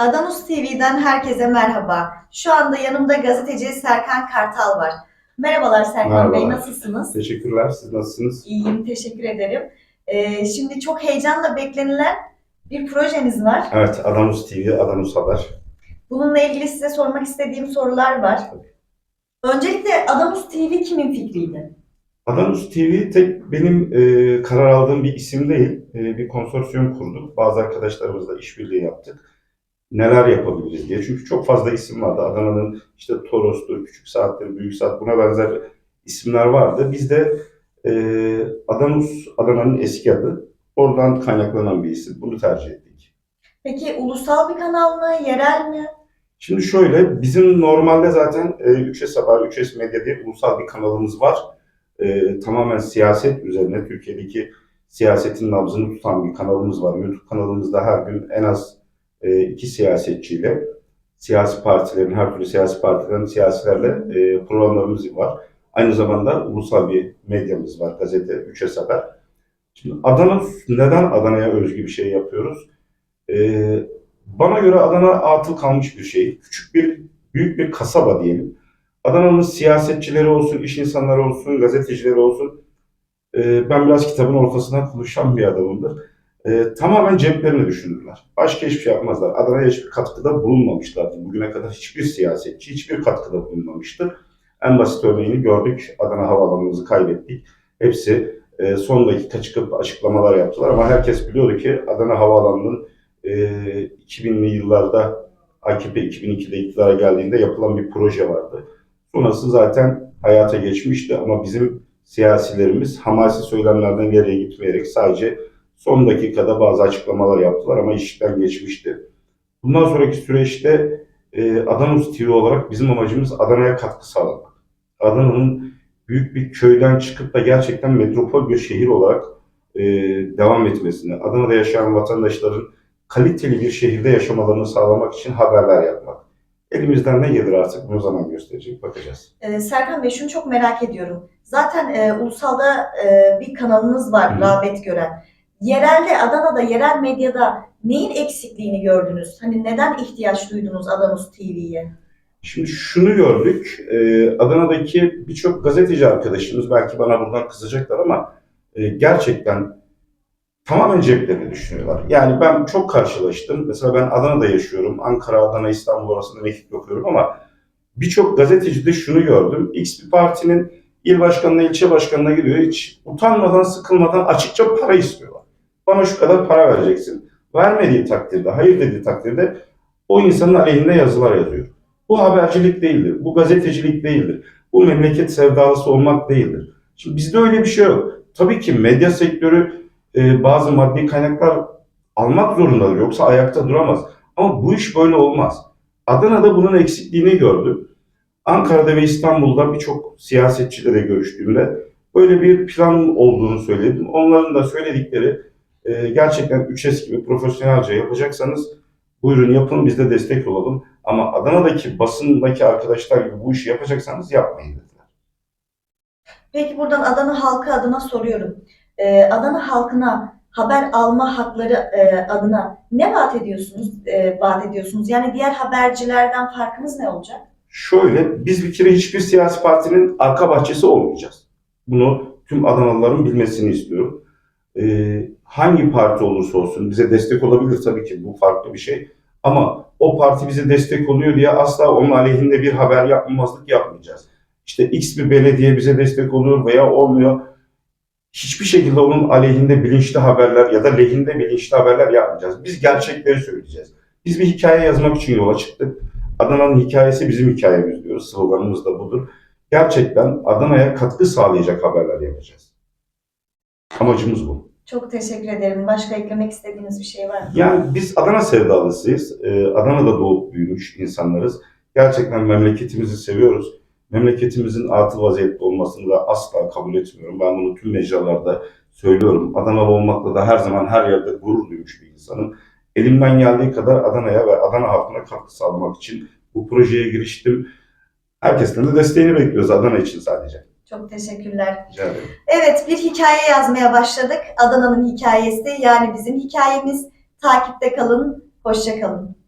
Adanus TV'den herkese merhaba. Şu anda yanımda gazeteci Serkan Kartal var. Merhabalar Serkan Bey, Merhabalar. nasılsınız? Teşekkürler. Siz nasılsınız? İyiyim, teşekkür ederim. Ee, şimdi çok heyecanla beklenilen bir projeniz var. Evet, Adamus TV, Adamus Haber. Bununla ilgili size sormak istediğim sorular var. Öncelikle Adamus TV kimin fikriydi? Adamus TV tek benim e, karar aldığım bir isim değil. E, bir konsorsiyum kurduk. Bazı arkadaşlarımızla işbirliği yaptık. Neler yapabiliriz diye. Çünkü çok fazla isim vardı. Adana'nın işte Toros'tur, Küçük Saat'tir, Büyük Saat buna benzer isimler vardı. Biz de e, Adamus, Adana'nın eski adı. Oradan kaynaklanan bir isim. Bunu tercih ettik. Peki ulusal bir kanal mı, yerel mi? Şimdi şöyle, bizim normalde zaten e, 3S Haber, 3S Medya diye ulusal bir kanalımız var. E, tamamen siyaset üzerine, Türkiye'deki siyasetin nabzını tutan bir kanalımız var. YouTube kanalımızda her gün en az e, iki siyasetçiyle, siyasi partilerin, her türlü siyasi partilerin siyasilerle e, programlarımız var. Aynı zamanda ulusal bir medyamız var, gazete, 3S Haber. Şimdi Adana, neden Adana'ya özgü bir şey yapıyoruz? E, bana göre Adana atıl kalmış bir şey. Küçük bir, büyük bir kasaba diyelim. Adana'nın siyasetçileri olsun, iş insanları olsun, gazetecileri olsun. e, ben biraz kitabın ortasından konuşan bir adamımdır. E, tamamen ceplerini düşünürler. Başka hiçbir şey yapmazlar. Adana'ya hiçbir katkıda bulunmamışlardır. Bugüne kadar hiçbir siyasetçi hiçbir katkıda bulunmamıştır. En basit örneğini gördük. Adana havaalanımızı kaybettik. Hepsi e, son dakika çıkıp açıklamalar yaptılar ama herkes biliyordu ki Adana Havaalanı'nın e, 2000'li yıllarda AKP 2002'de iktidara geldiğinde yapılan bir proje vardı. Sonrası zaten hayata geçmişti ama bizim siyasilerimiz hamasi söylemlerden geriye gitmeyerek sadece son dakikada bazı açıklamalar yaptılar ama işten geçmişti. Bundan sonraki süreçte e, Adanus TV olarak bizim amacımız Adana'ya katkı sağlamak. Adana'nın büyük bir köyden çıkıp da gerçekten metropol bir şehir olarak e, devam etmesini, Adana'da yaşayan vatandaşların kaliteli bir şehirde yaşamalarını sağlamak için haberler yapmak. Elimizden ne gelir artık bunu zaman gösterecek, bakacağız. Ee, Serkan Bey şunu çok merak ediyorum. Zaten e, ulusalda e, bir kanalınız var Hı. rağbet gören. Yerelde, Adana'da, yerel medyada neyin eksikliğini gördünüz? Hani neden ihtiyaç duydunuz Adanus TV'ye? Şimdi şunu gördük, e, Adana'daki birçok gazeteci arkadaşımız belki bana buradan kızacaklar ama e, gerçekten tamamen ceplerini düşünüyorlar. Yani ben çok karşılaştım. Mesela ben Adana'da yaşıyorum. Ankara, Adana, İstanbul arasında mektup okuyorum ama birçok gazetecide şunu gördüm. X bir partinin il başkanına, ilçe başkanına gidiyor. Hiç utanmadan, sıkılmadan açıkça para istiyorlar. Bana şu kadar para vereceksin. Vermediği takdirde, hayır dediği takdirde o insanın aleyhinde yazılar yazıyor. Bu habercilik değildir. Bu gazetecilik değildir. Bu memleket sevdalısı olmak değildir. Şimdi bizde öyle bir şey yok. Tabii ki medya sektörü e, bazı maddi kaynaklar almak zorundadır. Yoksa ayakta duramaz. Ama bu iş böyle olmaz. Adana'da bunun eksikliğini gördüm. Ankara'da ve İstanbul'da birçok siyasetçilere görüştüğümde böyle bir plan olduğunu söyledim. Onların da söyledikleri e, gerçekten 3S gibi profesyonelce yapacaksanız buyurun yapın biz de destek olalım. Ama Adana'daki basındaki arkadaşlar gibi bu işi yapacaksanız yapmayın dediler. Peki buradan Adana halkı adına soruyorum. Ee, Adana halkına haber alma hakları e, adına ne vaat ediyorsunuz? e, vaat ediyorsunuz? Yani diğer habercilerden farkınız ne olacak? Şöyle, biz bir kere hiçbir siyasi partinin arka bahçesi olmayacağız. Bunu tüm Adanalıların bilmesini istiyorum. Ee, hangi parti olursa olsun bize destek olabilir tabii ki bu farklı bir şey. Ama o parti bize destek oluyor diye asla onun aleyhinde bir haber yapmamazlık yapmayacağız. İşte X bir belediye bize destek oluyor veya olmuyor. Hiçbir şekilde onun aleyhinde bilinçli haberler ya da lehinde bilinçli haberler yapmayacağız. Biz gerçekleri söyleyeceğiz. Biz bir hikaye yazmak için yola çıktık. Adana'nın hikayesi bizim hikayemiz diyoruz. Sloganımız da budur. Gerçekten Adana'ya katkı sağlayacak haberler yapacağız. Amacımız bu. Çok teşekkür ederim. Başka eklemek istediğiniz bir şey var mı? Yani biz Adana sevdalısıyız. Ee, Adana'da doğup büyümüş insanlarız. Gerçekten memleketimizi seviyoruz. Memleketimizin atıl vaziyette olmasını da asla kabul etmiyorum. Ben bunu tüm mecralarda söylüyorum. Adanalı olmakla da her zaman her yerde gurur duymuş bir insanım. Elimden geldiği kadar Adana'ya ve Adana halkına katkı sağlamak için bu projeye giriştim. Herkesten de desteğini bekliyoruz Adana için sadece. Çok teşekkürler. Evet, bir hikaye yazmaya başladık. Adana'nın hikayesi yani bizim hikayemiz. Takipte kalın, hoşça kalın.